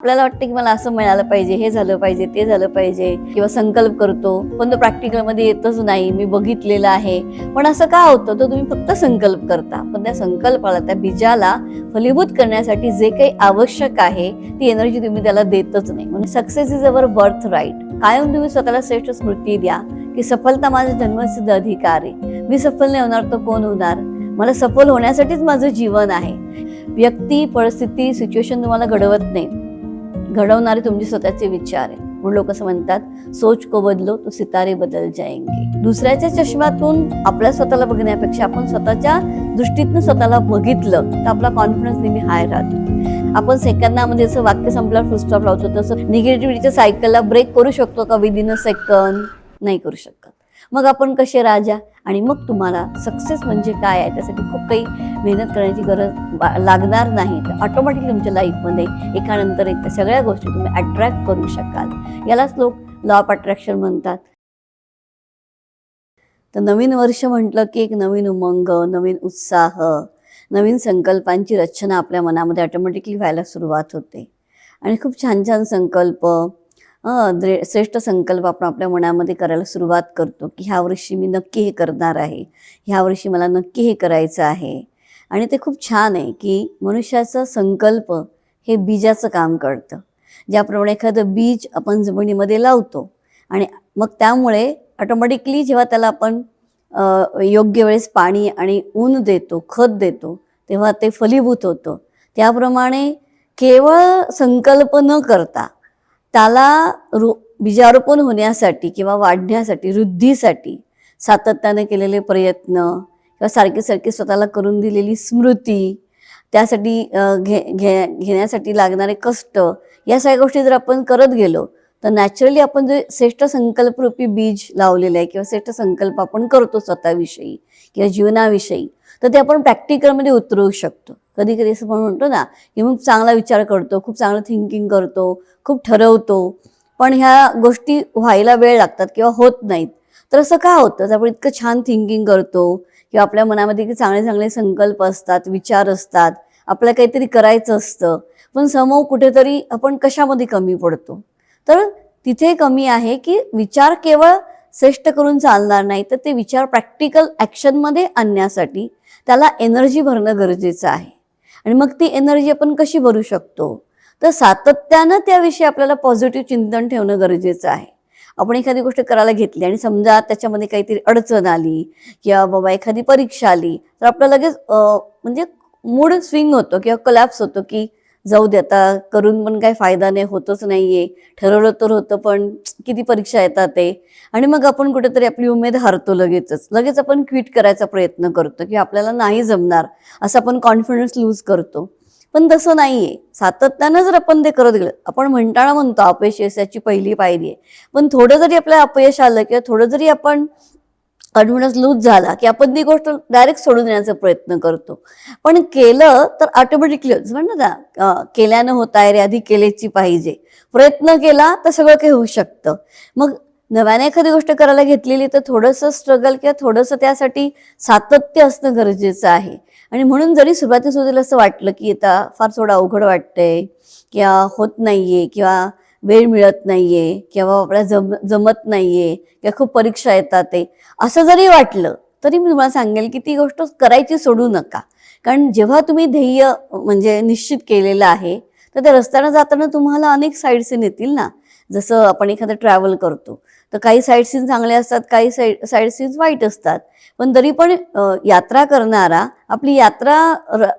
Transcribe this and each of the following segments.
आपल्याला वाटतं की मला असं मिळालं पाहिजे हे झालं पाहिजे ते झालं पाहिजे किंवा संकल्प करतो. पण तो प्रॅक्टिकलमध्ये येतच नाही. मी बघितलेलं आहे. पण असं का होतं? तर तुम्ही फक्त संकल्प करता. पण त्या संकल्पाला त्या बीजाला फलीभूत करण्यासाठी जे काही आवश्यक आहे ती एनर्जी तुम्ही त्याला देतच नाही. म्हणजे success is our birth right कायम तुम्ही स्वतःला श्रेष्ठ स्मृती द्या की सफलता माझा जन्मसिद्ध अधिकार आहे. मी सफल नाही होणार तर कोण होणार? मला सफल होण्यासाठीच माझं जीवन आहे. व्यक्ती परिस्थिती सिच्युएशन तुम्हाला घडवत नाही. घडवणारे तुमचे स्वतःचे विचार आहे म्हणून लोक असं म्हणतात सोच को बदलो तो सितारे बदल जाएंगे. दुसऱ्याच्या चष्म्यातून आपल्या स्वतःला बघण्यापेक्षा आपण स्वतःच्या दृष्टीतनं स्वतःला बघितलं तर आपला कॉन्फिडन्स नेहमी हाय राहतो. आपण सेकंदामध्ये असं वाक्य संपल्यावर फुलस्टॉप लावतो तसं निगेटिव्हिटीच्या सायकलला ब्रेक करू शकतो का? विदिन अ सेकंद नाही करू शकत. मग आपण कसे राजा? आणि मग तुम्हाला सक्सेस म्हणजे काय आहे? त्यासाठी खूप काही मेहनत करण्याची गरज बा- लागणार नाही. तर ऑटोमॅटिकली तुमच्या लाईफमध्ये एकानंतर एक त्या सगळ्या गोष्टी तुम्ही अट्रॅक्ट करू शकाल. यालाच लोक लॉ ऑफ अट्रॅक्शन म्हणतात. तर नवीन वर्ष म्हटलं की एक नवीन उमंग नवीन उत्साह नवीन संकल्पांची रचना आपल्या मनामध्ये ऑटोमॅटिकली व्हायला सुरुवात होते. आणि खूप छान छान संकल्प श्रेष्ठ संकल्प आपण आपल्या मनामध्ये करायला सुरुवात करतो की ह्या वर्षी मी नक्की हे करणार आहे ह्या वर्षी मला नक्की हे करायचं आहे. आणि ते खूप छान आहे की मनुष्याचा संकल्प हे बीजाचं काम करतं. ज्याप्रमाणे एखादं बीज आपण जमिनीमध्ये लावतो आणि मग त्यामुळे ऑटोमॅटिकली जेव्हा त्याला आपण योग्य वेळेस पाणी आणि ऊन देतो खत देतो तेव्हा ते फलीभूत होतं. त्याप्रमाणे केवळ संकल्प न करता त्याला रो बीजारोपण होण्यासाठी किंवा वाढण्यासाठी वृद्धीसाठी सातत्याने केलेले प्रयत्न किंवा सारखी सारखी स्वतःला करून दिलेली स्मृती त्यासाठी घे घे घेण्यासाठी लागणारे कष्ट या सगळ्या गोष्टी जर आपण करत गेलो तर नॅचरली आपण जे श्रेष्ठ संकल्परूपी बीज लावलेलं आहे किंवा श्रेष्ठ संकल्प आपण करतो स्वतःविषयी किंवा जीवनाविषयी तर ते आपण प्रॅक्टिकलमध्ये उतरवू शकतो. कधी कधी असं आपण म्हणतो ना की मग चांगला विचार करतो खूप चांगलं थिंकिंग करतो खूप ठरवतो. पण ह्या गोष्टी व्हायला वेळ लागतात किंवा होत नाहीत. तर असं का होतं? आपण इतकं छान थिंकिंग करतो किंवा आपल्या मनामध्ये की चांगले चांगले संकल्प असतात विचार असतात आपल्याला काहीतरी करायचं असतं पण समोर कुठेतरी आपण कशामध्ये कमी पडतो? तर तिथे कमी आहे की विचार केवळ श्रेष्ठ करून चालणार नाही तर ते विचार प्रॅक्टिकल ॲक्शनमध्ये आणण्यासाठी त्याला एनर्जी भरणं गरजेचं आहे. आणि मग ती एनर्जी आपण कशी भरू शकतो? तर सातत्यानं त्याविषयी आपल्याला पॉझिटिव्ह चिंतन ठेवणं गरजेचं आहे. आपण एखादी गोष्ट करायला घेतली आणि समजा त्याच्यामध्ये काहीतरी अडचण आली किंवा बाबा एखादी परीक्षा आली तर आपल्याला लगेच म्हणजे मूड स्विंग होतो किंवा कलॅप्स होतो की जाऊ दे आता करून पण काही फायदा नाही होतच नाहीये. ठरवलं तर होतं पण किती परीक्षा येतात ते? आणि मग आपण कुठेतरी आपली उमेद हारतो लगेचच. लगेच आपण क्विट करायचा प्रयत्न करतो की आपल्याला नाही जमणार असं आपण कॉन्फिडन्स लूज करतो. पण तसं नाहीये. सातत्यानं जर आपण ते करत गेलो आपण म्हणताना म्हणतो अपयश यशाची पहिली पायरी आहे. पण थोडं जरी आपल्याला अपयश आलं किंवा थोडं जरी आपण कॉन्फिडन्स लूज झाला की आपण ती गोष्ट डायरेक्ट सोडून देण्याचा प्रयत्न करतो. पण केलं तर ऑटोमॅटिकली म्हणतात ना केल्यानं होत आहे रे आधी केलेची पाहिजे. प्रयत्न केला तर सगळं काही होऊ शकतं. मग नव्याने एखादी गोष्ट करायला घेतलेली तर थोडंसं स्ट्रगल किंवा थोडंसं त्यासाठी सातत्य असणं गरजेचं आहे. आणि म्हणून जरी सुरुवाती सुरुवातीला असं वाटलं की आता फार थोडं अवघड वाटतंय किंवा होत नाहीये किंवा वेळ मिळत नाहीये किंवा आपल्याला जम जमत नाहीये किंवा खूप परीक्षा येतात ते. असं जरी वाटलं तरी मी तुम्हाला सांगेल की ती गोष्ट करायची सोडू नका. कारण जेव्हा तुम्ही ध्येय म्हणजे निश्चित केलेलं आहे तर त्या रस्त्यानं जाताना तुम्हाला अनेक साईड सीन येतील ना. जसं आपण एखादं ट्रॅव्हल करतो तर काही साईड सीन चांगले असतात काही साईड साईड सीन्स वाईट असतात. पण तरी पण यात्रा करणारा आपली यात्रा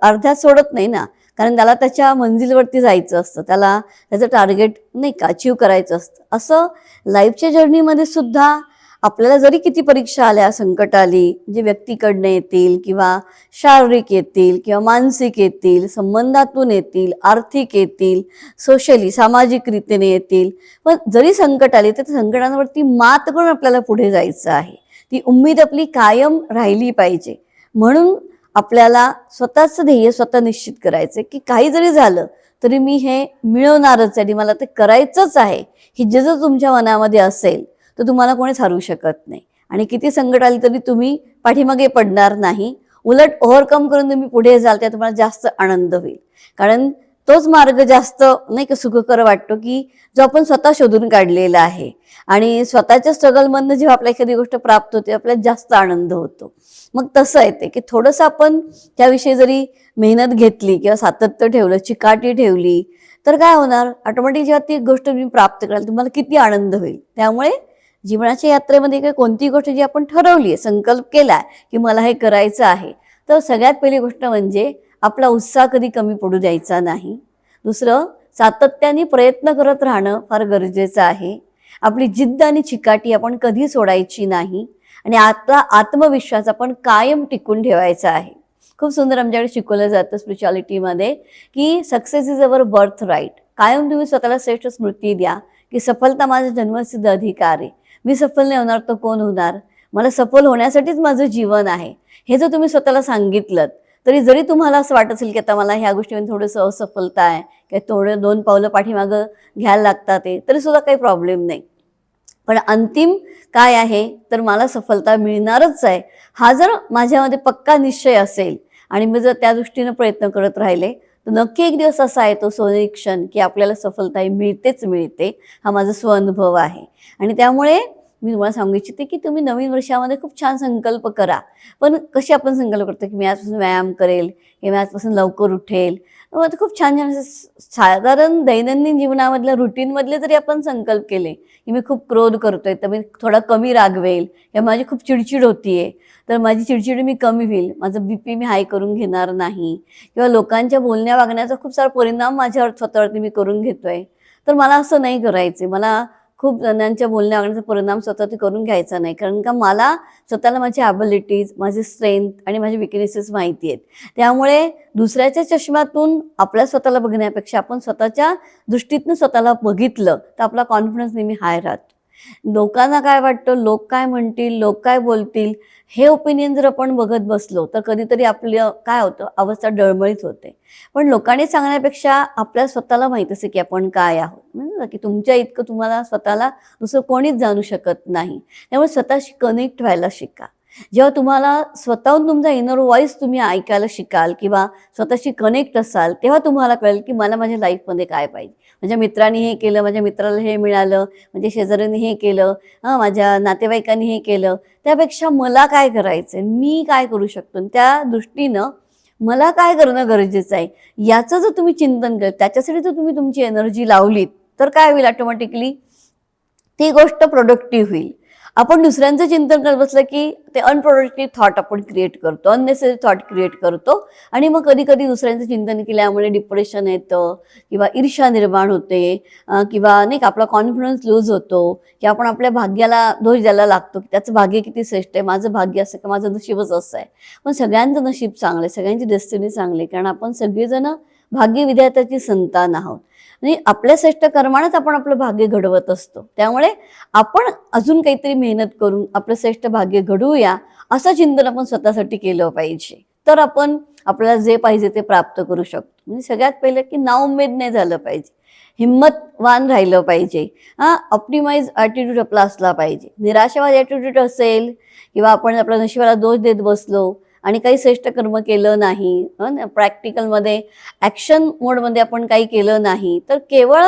अर्ध्यात सोडत नाही ना. कारण त्याला त्याच्या मंजिलवरती जायचं असतं. त्याला त्याचं टार्गेट नाही का अचीव करायचं असतं. असं लाईफच्या जर्नीमध्ये सुद्धा आपल्याला जरी किती परीक्षा आल्या संकट आली जे व्यक्तीकडनं येतील किंवा शारीरिक येतील किंवा मानसिक येतील संबंधातून येतील आर्थिक येतील सोशली सामाजिक रीतीने येतील पण जरी संकट आली तर त्या संकटांवरती मात करून आपल्याला पुढे जायचं आहे. ती उम्मीद आपली कायम राहिली पाहिजे. म्हणून आपल्याला स्वतःचं ध्येय स्वतः निश्चित करायचं की काही जरी झालं तरी मी हे मिळवणारच आहे. आणि मला ते करायचंच आहे. ही जे जर तुमच्या मनामध्ये असेल तर तुम्हाला कोणीच हरवू शकत नाही. आणि किती संकट आली तरी तुम्ही पाठीमागे पडणार नाही. उलट ओव्हरकम करून तुम्ही पुढे जाल त्या तुम्हाला जास्त आनंद होईल. कारण तोच मार्ग जास्त नाही का सुखकर वाटतो की जो आपण स्वतः शोधून काढलेला आहे. आणि स्वतःच्या स्ट्रगलमधनं जेव्हा आपल्याला एखादी गोष्ट प्राप्त होते आपल्याला जास्त आनंद होतो. मग तसं आहे ते की थोडंसं आपण त्याविषयी जरी मेहनत घेतली किंवा सातत्य ठेवलं चिकाटी ठेवली तर काय होणार? ऑटोमॅटिक जेव्हा ती गोष्ट तुम्ही प्राप्त कराल तुम्हाला किती आनंद होईल. त्यामुळे जीवनाच्या यात्रेमध्ये काही कोणतीही गोष्ट जी आपण ठरवली आहे संकल्प केला की मला हे करायचं आहे तर सगळ्यात पहिली गोष्ट म्हणजे आपला उत्साह कधी कमी पडू द्यायचा नाही. दुसरं सातत्याने प्रयत्न करत राहणं फार गरजेचं आहे. आपली जिद्द आणि चिकाटी आपण कधी सोडायची नाही आणि आता आत्मविश्वास आपण कायम टिकून ठेवायचा आहे. खूप सुंदर आमच्याकडे शिकवलं जातं स्पिरिच्युअलिटीमध्ये की success is our birth right कायम तुम्ही स्वतःला श्रेष्ठ स्मृती द्या की सफलता माझा जन्मसिद्ध अधिकार आहे. मी सफल नाही होणार तर कोण होणार? मला सफल होण्यासाठीच माझं जीवन आहे. हे जर तुम्ही स्वतःला सांगितलं तरी जरी तुम्हाला असं वाटत असेल की आता मला ह्या गोष्टीमध्ये थोडंसं असफलता आहे किंवा थोडं दोन पावलं पाठीमागं घ्यायला लागतात ते तरीसुद्धा काही प्रॉब्लेम नाही. पण अंतिम काय आहे? तर मला सफलता मिळणारच आहे. हा जर माझ्यामध्ये पक्का निश्चय असेल आणि मी जर त्या दृष्टीनं प्रयत्न करत राहिले तर नक्की एक दिवस असा आहे तो सोनेरी क्षण की आपल्याला सफलता ही मिळतेच मिळते. हा माझा स्वअनुभव आहे. आणि त्यामुळे मी तुम्हाला सांगू इच्छिते की तुम्ही नवीन वर्षामध्ये खूप छान संकल्प करा. पण कसे आपण संकल्प करतो की मी आजपासून व्यायाम करेल की मी आजपासून लवकर उठेल? मग आता खूप छान छान साधारण दैनंदिन जीवनामधल्या रुटीनमधले जरी आपण संकल्प केले की मी खूप क्रोध करतोय तर मी थोडा कमी रागवेल किंवा माझी खूप चिडचिड होतीये तर माझी चिडचिड मी कमी होईल माझं बीपी मी हाय करून घेणार नाही किंवा लोकांच्या बोलण्या वागण्याचा खूप सारा परिणाम माझ्यावर स्वतःवरती मी करून घेतोय. तर मला असं नाही करायचं मला खूप जणांच्या बोलण्या वागण्याचा परिणाम ते करून घ्यायचा नाही. कारण का मला स्वतःला माझी ॲबिलिटीज माझी स्ट्रेंथ आणि माझे विकनेसेस माहिती आहेत. त्यामुळे दुसऱ्याच्या चष्म्यातून आपल्या स्वतःला बघण्यापेक्षा आपण स्वतःच्या दृष्टीतनं स्वतःला बघितलं तर आपला कॉन्फिडन्स नेहमी हाय राहतो. लोकांना काय वाटतं? लोक काय म्हणतील? लोक काय बोलतील? हे ओपिनियन जर आपण बघत बसलो तर कधीतरी आपलं काय होतं? अवस्था डळमळीत होते. पण लोकांनी सांगण्यापेक्षा आपल्या स्वतःला माहीत असे की आपण काय आहोत. म्हणजे की तुमच्या इतकं तुम्हाला स्वतःला दुसरं कोणीच जाणू शकत नाही. त्यामुळे स्वतःशी कनेक्ट व्हायला शिका. जेव्हा तुम्हाला स्वतःहून तुमचा इनर व्हॉइस तुम्ही ऐकायला शिकाल किंवा स्वतःशी कनेक्ट असाल तेव्हा तुम्हाला कळेल की मला माझ्या लाईफमध्ये काय पाहिजे. माझ्या मित्रांनी हे केलं माझ्या मित्राला हे मिळालं म्हणजे शेजाऱ्यांनी हे केलं हां माझ्या नातेवाईकांनी हे केलं. त्यापेक्षा मला काय करायचं मी काय करू शकतो? त्या दृष्टीनं मला काय करणं गरजेचं आहे? याचं जर तुम्ही चिंतन केलं त्याच्यासाठी जर तुम्ही तुमची एनर्जी लावलीत तर काय होईल ऑटोमॅटिकली ती गोष्ट प्रोडक्टिव्ह होईल. आपण दुसऱ्यांचं चिंतन करत बसलं की ते अनप्रोडक्टिव्ह थॉट आपण क्रिएट करतो अननेसेसरी थॉट क्रिएट करतो. आणि मग कधी कधी दुसऱ्यांचं चिंतन केल्यामुळे डिप्रेशन येतं किंवा ईर्षा निर्माण होते किंवा नाही का आपला कॉन्फिडन्स लूज होतो की आपण आपल्या भाग्याला दोष द्यायला लागतो की त्याचं भाग्य किती श्रेष्ठ आहे माझं भाग्य असं का माझं नशीबच असं आहे. पण सगळ्यांचं नशीब चांगलं आहे सगळ्यांची डेस्टिनी चांगली आहे कारण आपण सगळेजण भाग्यविधाताची संतान आहोत. आणि आपल्या श्रेष्ठ कर्मानेच आपण आपलं भाग्य घडवत असतो. त्यामुळे आपण अजून काहीतरी मेहनत करून आपलं श्रेष्ठ भाग्य घडवूया असं चिंतन आपण स्वतःसाठी केलं पाहिजे. तर आपण आपल्याला जे पाहिजे ते प्राप्त करू शकतो. म्हणजे सगळ्यात पहिलं की नाउमेद नाही झालं पाहिजे. हिंमतवान राहिलं पाहिजे. हा ऑप्टिमाइज ॲटिट्यूड आपला असला पाहिजे. निराशावाद ॲटिट्यूड असेल किंवा आपण आपल्या नशिबाला दोष देत बसलो आणि काही श्रेष्ठ कर्म केलं नाही प्रॅक्टिकलमध्ये ॲक्शन मोडमध्ये आपण काही केलं नाही तर केवळ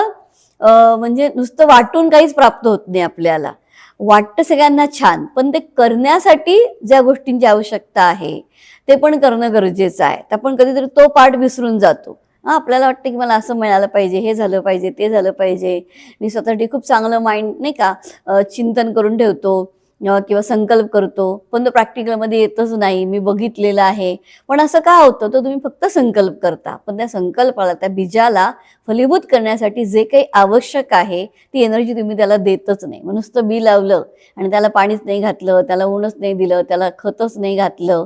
म्हणजे नुसतं वाटून काहीच प्राप्त होत नाही आपल्याला. वाटतं सगळ्यांना छान पण ते करण्यासाठी ज्या गोष्टींची आवश्यकता आहे ते पण करणं गरजेचं आहे. तर आपण कधीतरी तो पाठ विसरून जातो. हां आपल्याला वाटतं की मला असं मिळालं पाहिजे हे झालं पाहिजे ते झालं पाहिजे. मी स्वतःसाठी खूप चांगलं माइंड नाही का चिंतन करून ठेवतो. किंवा संकल्प करतो पण तो प्रॅक्टिकलमध्ये येतच नाही मी बघितलेलं आहे. पण असं का होतं? तर तुम्ही फक्त संकल्प करता. पण त्या संकल्पाला त्या बीजाला फलीभूत करण्यासाठी जे काही आवश्यक आहे ती एनर्जी तुम्ही त्याला देतच नाही. मग नुसतं बी लावलं आणि त्याला पाणीच नाही घातलं त्याला ऊनच नाही दिलं त्याला खतच नाही घातलं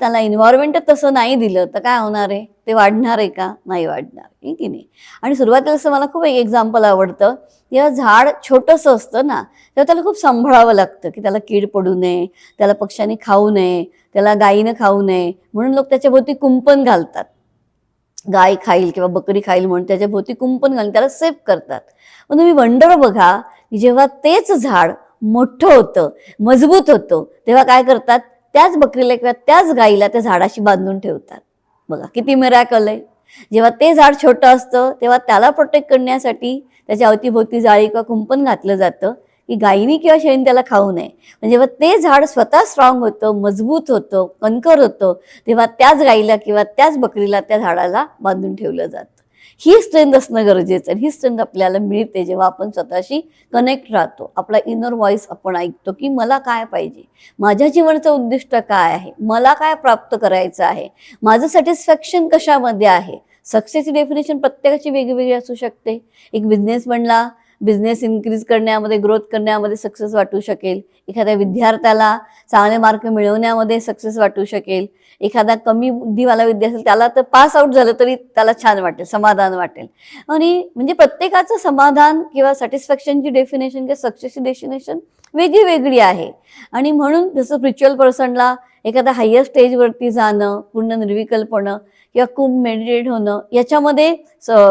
त्याला इन्व्हायरमेंट तसं नाही दिलं तर काय होणार आहे? ते वाढणार आहे का? नाही वाढणार आहे की नाही? आणि सुरुवातीला असं मला खूप एक एक्झाम्पल आवडतं. जेव्हा झाड छोटंसं असतं ना तेव्हा त्याला खूप सांभाळावं लागतं की त्याला कीड पडू नये त्याला पक्ष्यांनी खाऊ नये त्याला गायीनं खाऊ नये. म्हणून लोक त्याच्याभोवती कुंपण घालतात. गाय खाईल किंवा बकरी खाईल म्हणून त्याच्या भोवती कुंपण घालून त्याला सेफ करतात. पण तुम्ही वंडर बघा जेव्हा तेच झाड मोठं होतं मजबूत होतं तेव्हा काय करतात? त्याच बकरीला किंवा त्याच गाईला त्या झाडाशी बांधून ठेवतात. बघा किती मिराकल आहे. जेव्हा ते झाड छोटं असतं तेव्हा त्याला प्रोटेक्ट करण्यासाठी त्याच्या अवतीभोवती जाळी किंवा कुंपण घातलं जातं की गायीनी किंवा शेळीने त्याला खाऊ नये. पण जेव्हा ते झाड स्वतः स्ट्रॉंग होतं मजबूत होतं कणकर होतं तेव्हा त्याच गाईला किंवा त्याच बकरीला त्या झाडाला बांधून ठेवलं जातं. ही स्ट्रेंथ असणं गरजेचं आहे. ही स्ट्रेंथ आपल्याला मिळते जेव्हा आपण स्वतःशी कनेक्ट राहतो. आपला इनर व्हॉइस आपण ऐकतो की मला काय पाहिजे? माझ्या जीवनाचं उद्दिष्ट काय आहे? मला काय प्राप्त करायचं आहे? माझं सॅटिस्फॅक्शन कशामध्ये आहे? सक्सेसची डेफिनेशन प्रत्येकाची वेगवेगळी असू शकते. एक बिझनेस बनला बिझनेस इन्क्रीज करण्यामध्ये ग्रोथ करण्यामध्ये सक्सेस वाटू शकेल. एखाद्या विद्यार्थ्याला चांगले मार्क मिळवण्यामध्ये सक्सेस वाटू शकेल. एखादा कमी बुद्धीवाला विद्यार्थी असेल त्याला तर पास आउट झालं तरी त्याला छान वाटेल समाधान वाटेल. आणि म्हणजे प्रत्येकाचं समाधान किंवा सॅटिस्फॅक्शनची डेफिनेशन किंवा सक्सेसची डेफिनेशन वेगळी वेगळी आहे. आणि म्हणून जसं स्पिरिच्युअल पर्सनला एखाद्या हायर स्टेजवरती जाणं पूर्ण निर्विकल्पणं किंवा खूप मेडिटेट होणं याच्यामध्ये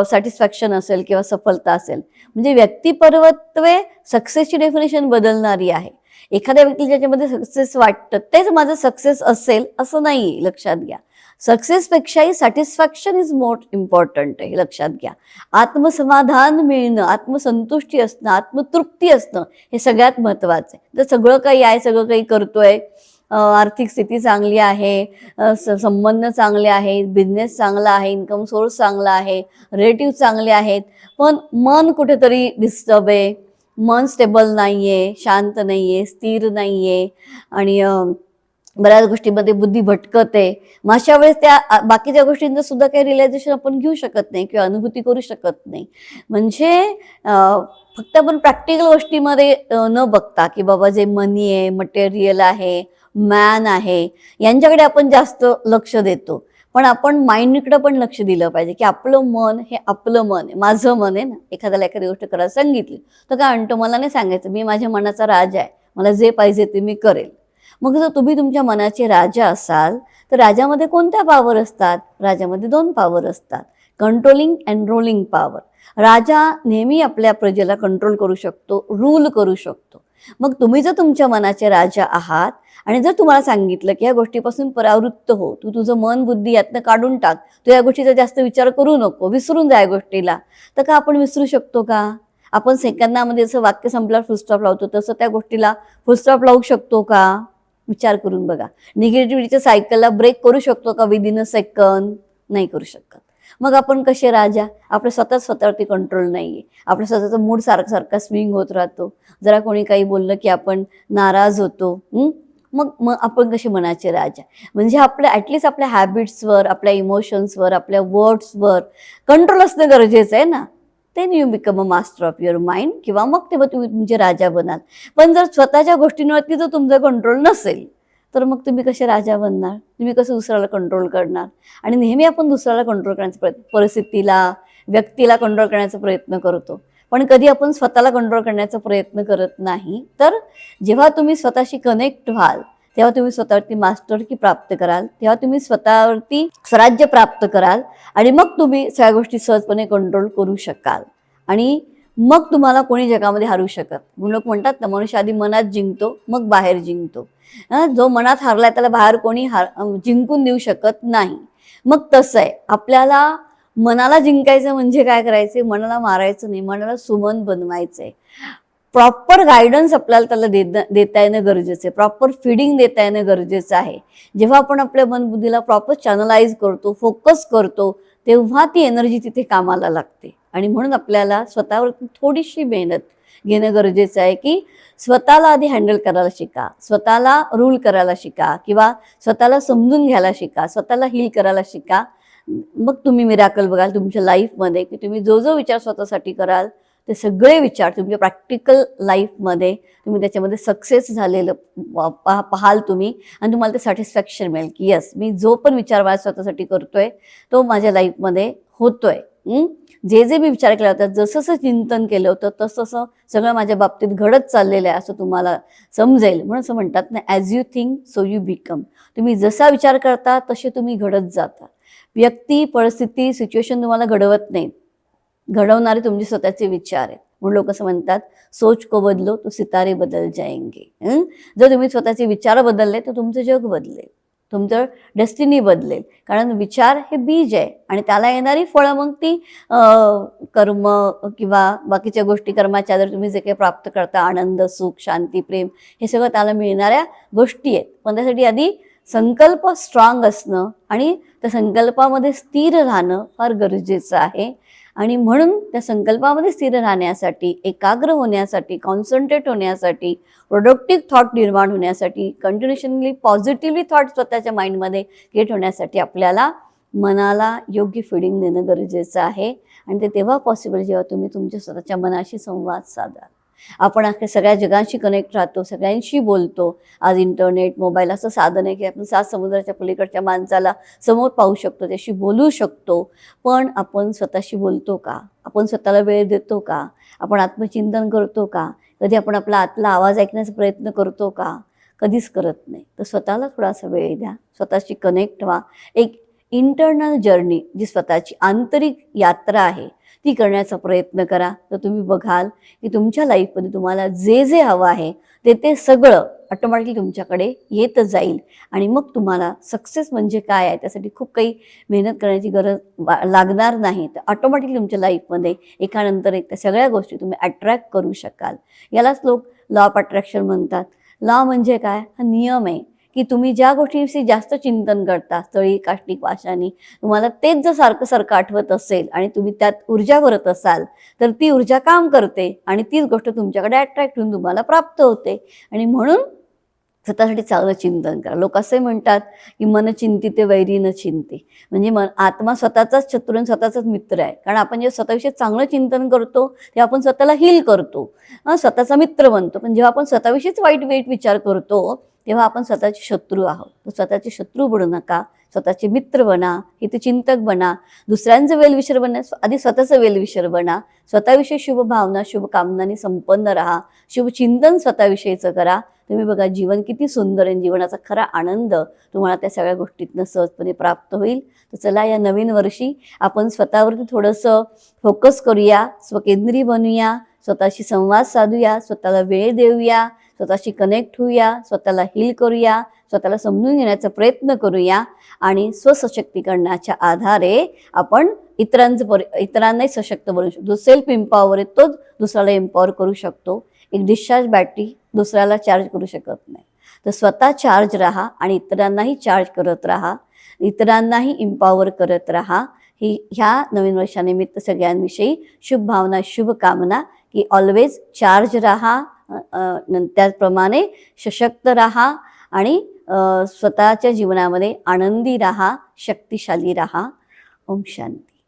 सॅटिस्फॅक्शन असेल किंवा सफलता असेल. म्हणजे व्यक्तिपर्वत्वे सक्सेसची डेफिनेशन बदलणारी आहे. एखाद्या व्यक्ती ज्याच्यामध्ये सक्सेस वाटतं तेच माझं सक्सेस असेल असं नाही लक्षात घ्या. सक्सेसपेक्षाही सॅटिस्फॅक्शन इज मोस्ट इम्पॉर्टंट हे लक्षात घ्या. आत्मसमाधान मिळणं आत्मसंतुष्टी असणं आत्मतृप्ती असणं हे सगळ्यात महत्त्वाचं आहे. जर सगळं काही आहे सगळं काही करतोय आर्थिक स्थिती चांगली आहे संबंध चांगले आहेत बिझनेस चांगला आहे इन्कम सोर्स चांगला आहे रिलेटिव्ह चांगले आहेत पण मन कुठेतरी डिस्टर्ब आहे मन स्टेबल नाही आहे शांत नाही आहे स्थिर नाही आहे आणि बऱ्याच गोष्टीमध्ये बुद्धी भटकत. आहे मग अशा वेळेस त्या बाकीच्या गोष्टींचं सुद्धा काही रिलायझेशन आपण घेऊ शकत नाही किंवा अनुभूती करू शकत नाही. म्हणजे फक्त आपण प्रॅक्टिकल गोष्टीमध्ये न बघता की बाबा जे मनी आहे मटेरियल आहे मॅन आहे यांच्याकडे आपण जास्त लक्ष देतो. पण आपण माइंडकडं पण लक्ष दिलं पाहिजे की आपलं मन हे आपलं मन आहे. माझं मन आहे ना. एखाद्याला एखादी गोष्ट करायला सांगितली तर काय म्हणतो मला नाही सांगायचं. मी माझ्या मनाचा राजा आहे. मला जे पाहिजे ते मी करेल. मग जर तुम्ही तुमच्या मनाचे राजा असाल तर राजामध्ये कोणत्या पावर असतात? राजामध्ये दोन पावर असतात. कंट्रोलिंग अँड रोलिंग पॉवर राजा नेहमी आपल्या प्रजेला कंट्रोल करू शकतो रूल करू शकतो. मग तुम्ही जर तुमच्या मनाचे राजा आहात आणि जर तुम्हाला सांगितलं की या गोष्टीपासून परावृत्त हो तू तुझं मन बुद्धी यातनं काढून टाक तू या गोष्टीचा जास्त विचार करू नको विसरून जा या गोष्टीला तर का आपण विसरू शकतो का? आपण सेकंदामध्ये जसं वाक्य संपल्यावर फुलस्टॉप लावतो तसं त्या गोष्टीला फुलस्टॉप लावू शकतो का? विचार करून बघा. निगेटिव्हिटीच्या सायकलला ब्रेक करू शकतो का? विदिन अ सेकंद नाही करू शकत. मग आपण कसे राजा? आपलं स्वतः स्वतःवरती कंट्रोल नाही आहे आपला स्वतःचा मूड सारखा सारखा स्विंग होत राहतो. जरा कोणी काही बोललं की आपण नाराज होतो मग मग आपण कसे मनाचे राजा? म्हणजे आपल्या ॲटलिस्ट आपल्या हॅबिट्सवर आपल्या इमोशन्सवर आपल्या वर्ड्सवर कंट्रोल असणं गरजेचं आहे ना? Then you become a master of your mind किंवा मग तेव्हा तुम्ही तुमचे राजा बनाल. पण जर स्वतःच्या गोष्टींवरती जर तुमचा कंट्रोल नसेल तर मग तुम्ही कसे राजा बनणार? तुम्ही कसं दुसऱ्याला कंट्रोल करणार? आणि नेहमी आपण दुसऱ्याला कंट्रोल करण्याचा प्रयत्न परिस्थितीला व्यक्तीला कंट्रोल करण्याचा प्रयत्न करतो. पण कधी आपण स्वतःला कंट्रोल करण्याचा प्रयत्न करत नाही तर जेव्हा तुम्ही स्वतःशी कनेक्ट व्हाल तेव्हा तुम्ही स्वतःवरती मास्टरकी प्राप्त कराल तेव्हा तुम्ही स्वतःवरती स्वराज्य प्राप्त कराल आणि मग तुम्ही सगळ्या गोष्टी सहजपणे कंट्रोल करू शकाल. आणि मग तुम्हाला कोणी जगामध्ये हारू शकत. म्हणून लोक म्हणतात ना मनुष्य आधी मनात जिंकतो मग बाहेर जिंकतो. जो मनात हारलाय त्याला बाहेर कोणी हार जिंकून देऊ शकत नाही. मग तसं आहे. आपल्याला मनाला जिंकायचं म्हणजे काय करायचं मनाला मारायचं नाही. मनाला सुमन बनवायचंय. प्रॉपर गायडन्स आपल्याला त्याला देता देता येणं गरजेचं आहे. प्रॉपर फिडिंग देता येणं गरजेचं आहे. जेव्हा आपण आपल्या मनबुद्धीला प्रॉपर चॅनलाइज करतो फोकस करतो तेव्हा ती एनर्जी तिथे कामाला लागते. आणि म्हणून आपल्याला स्वतःवर थोडीशी मेहनत घेणं गरजेचं आहे की स्वतःला आधी हँडल करायला शिका स्वतःला रूल करायला शिका किंवा स्वतःला समजून घ्यायला शिका स्वतःला हील करायला शिका. मग तुम्ही मिराकल बघाल तुमच्या लाईफमध्ये की तुम्ही जो जो विचार स्वतःसाठी कराल ते सगळे विचार तुमच्या प्रॅक्टिकल लाईफमध्ये तुम्ही त्याच्यामध्ये सक्सेस झालेलं प- पाहाल तुम्ही आणि तुम्हाला ते सॅटिस्फॅक्शन मिळेल की यस मी जो पण विचार माझ्या स्वतःसाठी करतोय तो माझ्या लाईफमध्ये होतोय. जे जे मी विचार केला होता जसं जसं चिंतन केलं होतं तसं तसं सगळं माझ्या बाबतीत घडत चाललेलं आहे असं तुम्हाला समजेल. म्हणून असं म्हणतात ना as you think so you become तुम्ही जसा विचार करता तसे तुम्ही घडत जाता. व्यक्ती परिस्थिती सिच्युएशन तुम्हाला घडवत नाहीत घडवणारे तुमचे स्वतःचे विचार आहेत. म्हणून लोक असं म्हणतात सोच को बदलो तो सितारे बदल जाएंगे. जर तुम्ही स्वतःचे विचार बदलले तर तुमचं जग बदलेल. तुमचं डेस्टिनी बदलेल. कारण विचार हे बीज आहे आणि त्याला येणारी फळं मग ती कर्म किंवा बाकीच्या गोष्टी कर्माच्या जर तुम्ही जे काही प्राप्त करता आनंद सुख शांती प्रेम हे सगळं त्याला मिळणाऱ्या गोष्टी आहेत. पण त्यासाठी आधी संकल्प स्ट्रॉंग असणं आणि त्या संकल्पामध्ये स्थिर राहणं फार गरजेचं आहे. आणि म्हणून त्या संकल्पामध्ये स्थिर राहण्यासाठी एकाग्र होण्यासाठी कॉन्सन्ट्रेट होण्यासाठी प्रोडक्टिव्ह थॉट निर्माण होण्यासाठी कंटिन्युशनली पॉझिटिव्हली थॉट स्वतःच्या माइंडमध्ये क्रिएट होण्यासाठी आपल्याला मनाला योग्य फिडिंग देणं गरजेचं आहे. आणि ते तेव्हा पॉसिबल जेव्हा तुम्ही तुमच्या स्वतःच्या मनाशी संवाद साधाल आपण अख्या सगळ्या जगांशी कनेक्ट राहतो सगळ्यांशी बोलतो. आज इंटरनेट मोबाईल असं साधन आहे की आपण सात समुद्राच्या पलीकडच्या माणसाला समोर पाहू शकतो त्याशी बोलू शकतो. पण आपण स्वतःशी बोलतो का? आपण स्वतःला वेळ देतो का? आपण आत्मचिंतन करतो का? कधी आपण आपला आतला आवाज ऐकण्याचा प्रयत्न करतो का? कधीच करत नाही. तर स्वतःला थोडासा वेळ द्या. स्वतःशी कनेक्ट व्हा. एक इंटरनल जर्नी जी स्वतःची आंतरिक यात्रा आहे. ती करण्याचा प्रयत्न करा. तर तुम्ही बघाल की तुमच्या लाईफमध्ये तुम्हाला जे जे हवं आहे ते ते सगळं ऑटोमॅटिकली तुमच्याकडे येत जाईल. आणि मग तुम्हाला सक्सेस म्हणजे काय आहे त्यासाठी खूप काही मेहनत करण्याची गरज लागणार नाही. तर ऑटोमॅटिकली तुमच्या लाईफमध्ये एकानंतर एक त्या सगळ्या गोष्टी तुम्ही अट्रॅक्ट करू शकाल. यालाच लोक लॉ ऑफ अट्रॅक्शन म्हणतात. लॉ म्हणजे काय? हा नियम आहे. की तुम्ही ज्या गोष्टीविषयी जास्त चिंतन करता स्थळी काष्टिक वाशानी तुम्हाला तेच जर सारखं सारखं आठवत असेल आणि तुम्ही त्यात ऊर्जा भरत असाल तर ती ऊर्जा काम करते आणि तीच गोष्ट तुमच्याकडे अट्रॅक्ट होऊन तुम्हाला प्राप्त होते. आणि म्हणून स्वतःसाठी चांगलं चिंतन करा. लोक असे म्हणतात की मन चिंतिते वैरी न चिंते. म्हणजे मन आत्मा स्वतःचाच शत्रू आणि स्वतःचाच मित्र आहे. कारण आपण जेव्हा स्वतःविषयी चांगलं चिंतन करतो तेव्हा आपण स्वतःला हील करतो. स्वतःचा मित्र बनतो. पण जेव्हा आपण स्वतःविषयीच वाईट वाईट विचार करतो तेव्हा आपण स्वतःचे शत्रू आहोत. तर स्वतःचे शत्रू बनू नका. स्वतःचे मित्र बना हितचिंतक बना. दुसऱ्यांचं वेलविशर बनण्यास आधी स्वतःचं वेलविशर बना. स्वतःविषयी शुभ भावना शुभ संपन्न राहा. शुभचिंतन स्वतःविषयीचं करा. तुम्ही बघा जीवन किती सुंदर आहे. जीवनाचा खरा आनंद तुम्हाला त्या सगळ्या गोष्टीतनं सहजपणे प्राप्त होईल. तर चला या नवीन वर्षी आपण स्वतःवरती थोडंसं फोकस करूया. स्वकेंद्री बनूया. स्वतःशी संवाद साधूया. स्वतःला वेळ देऊया. स्वतःशी कनेक्ट होऊया स्वतःला हील करूया स्वतःला समजून घेण्याचा प्रयत्न करूया आणि स्वसशक्तीकरणाच्या आधारे आपण इतरांचं पर इतरांनाही सशक्त बनवू शकतो. सेल्फ एम्पॉवर आहे तोच दुसऱ्याला एम्पॉवर करू शकतो. एक डिस्चार्ज बॅटरी दुसऱ्याला चार्ज करू शकत नाही. तर स्वतः चार्ज राहा आणि इतरांनाही चार्ज करत राहा. इतरांनाही इम्पॉवर करत राहा. ही ह्या नवीन वर्षानिमित्त सगळ्यांविषयी शुभ भावना की ऑलवेज चार्ज राहा. त्याचप्रमाणे सशक्त राहा आणि स्वतःच्या जीवनामध्ये आनंदी राहा शक्तिशाली राहा. ओम शांती.